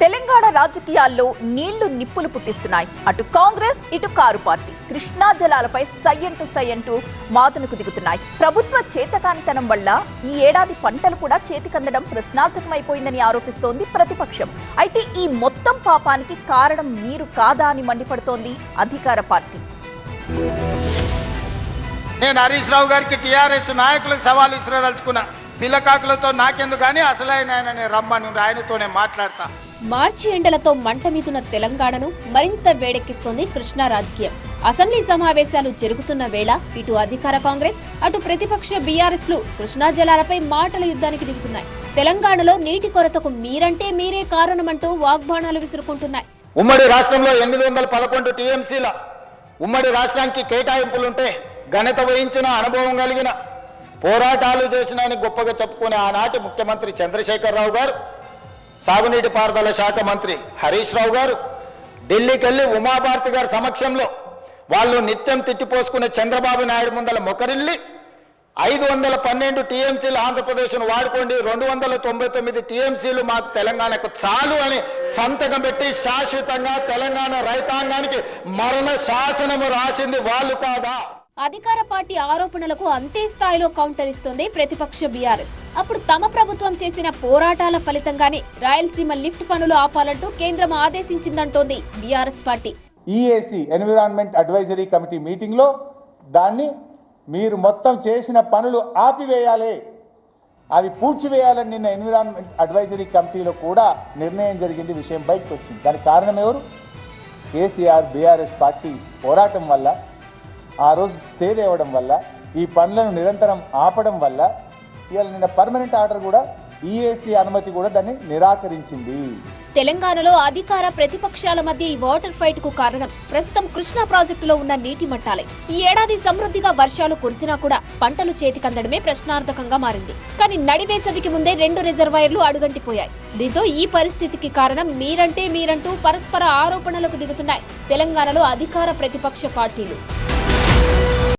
తెలంగాణ రాజకీయాల్లో నీళ్ళు నిప్పులు పుట్టిస్తున్నాయి. అటు కాంగ్రెస్ ఇటు కారు పార్టీ. కృష్ణా జలాలపై సయ్యంటూ సయ్యంటూ మాతునకు దిగుతున్నాయి. ప్రభుత్వ చేతకానితనం వల్ల ఈ ఏడాది పంటలు కూడా చేతికందడం ప్రశ్నార్థకమైపోయిందని ఆరోపిస్తోంది ప్రతిపక్షం. అయితే ఈ మొత్తం పాపానికి కారణం మీరు కాదా అని మండిపడుతోంది అధికార పార్టీ. నేను హరీష్ రావు గారికి టీఆర్ఎస్ నాయకులకు సవాల్ ఇసిరదలుచుకున్నా. పిల్లకాకులతో నాకెందుకు కానీ అసలైన ఆయనని రమ్మను ఆయనతోనే మాట్లాడతా. మార్చి ఎండలతో మంట మీదున్న తెలంగాణను మరింత వేడెక్కిస్తోంది కృష్ణా రాజకీయం. అసెంబ్లీ సమావేశాలు జరుగుతున్న వేళ ఇటు అధికార కాంగ్రెస్ అటు ప్రతిపక్ష బీఆర్ఎస్లు కృష్ణా జలాలపై మాటల యుద్ధానికి దిగుతున్నాయి. తెలంగాణలో నీటి కొరతకు మీరంటే మీరే కారణమంటూ వాగ్బాణాలు విసురుకుంటున్నాయి. ఉమ్మడి రాష్ట్రంలో ఎనిమిది వందల పదకొండు టీఎంసీల ఉమ్మడి రాష్ట్రానికి కేటాయింపులుంటే ఘనత వహించిన అనుభవం కలిగిన పోరాటాలు చేసిన అని గొప్పగా చెప్పుకునే ఆనాటి ముఖ్యమంత్రి చంద్రశేఖరరావు గారు సాగునీటి పారుదల శాఖ మంత్రి హరీష్ రావు గారు ఢిల్లీకి వెళ్ళి ఉమాభారతి గారి సమక్షంలో వాళ్ళు నిత్యం తిట్టిపోసుకునే చంద్రబాబు నాయుడు ముందల మొకరిల్లి ఐదు వందల పన్నెండు టీఎంసీలు ఆంధ్రప్రదేశ్ను వాడుకోండి రెండు వందల తొంభై తొమ్మిది టీఎంసీలు మాకు తెలంగాణకు చాలు అని సంతకం పెట్టి శాశ్వతంగా తెలంగాణ రైతాంగానికి మరణ శాసనము రాసింది వాళ్ళు కాదా? అధికార పార్టీ ఆరోపణలకు అంతే స్థాయిలో కౌంటర్ ఇస్తోంది ప్రతిపక్ష బీఆర్ఎస్. అప్పుడు తమ ప్రభుత్వం చేసిన పోరాటాల ఫలితంగానే రాయలసీమ లిఫ్ట్ పనులు ఆపాలంటూ కేంద్రం ఆదేశించిందంటోంది BRS party. EAC environment advisory committee మీటింగ్లో దాన్ని మీరు మొత్తం చేసిన పనులు ఆపివేయాలి. అది పూడ్చివేయాలని నిన్న ఎన్విరాన్మెంట్ అడ్వైజరీ కమిటీలో కూడా నిర్ణయం జరిగింది విషయం బయటకు వచ్చింది దానికి కారణం ఎవరు? కేసీఆర్ బీఆర్ఎస్ పార్టీ పోరాటం వల్ల ఆ రోజు స్టే తేవడం వల్ల ఈ పనులను నిరంతరం ఆపడం వల్ల ఇవాళ నిన్న పర్మనెంట్ ఆర్డర్ కూడా ఈఏసీ అనుమతి కూడా దాన్ని నిరాకరించింది. తెలంగాణలో అధికార ప్రతిపక్షాల మధ్య ఈ వాటర్ ఫైట్కు కారణం ప్రస్తుతం కృష్ణా ప్రాజెక్టులో ఉన్న నీటి మట్టాలే. ఈ ఏడాది సమృద్ధిగా వర్షాలు కురిసినా కూడా పంటలు చేతికందడమే ప్రశ్నార్థకంగా మారింది. కానీ నడివేసవికి ముందే రెండు రిజర్వాయర్లు అడుగంటిపోయాయి. దీంతో ఈ పరిస్థితికి కారణం మీరంటే మీరంటూ పరస్పర ఆరోపణలకు దిగుతున్నాయి తెలంగాణలో అధికార ప్రతిపక్ష పార్టీలు. Thank you.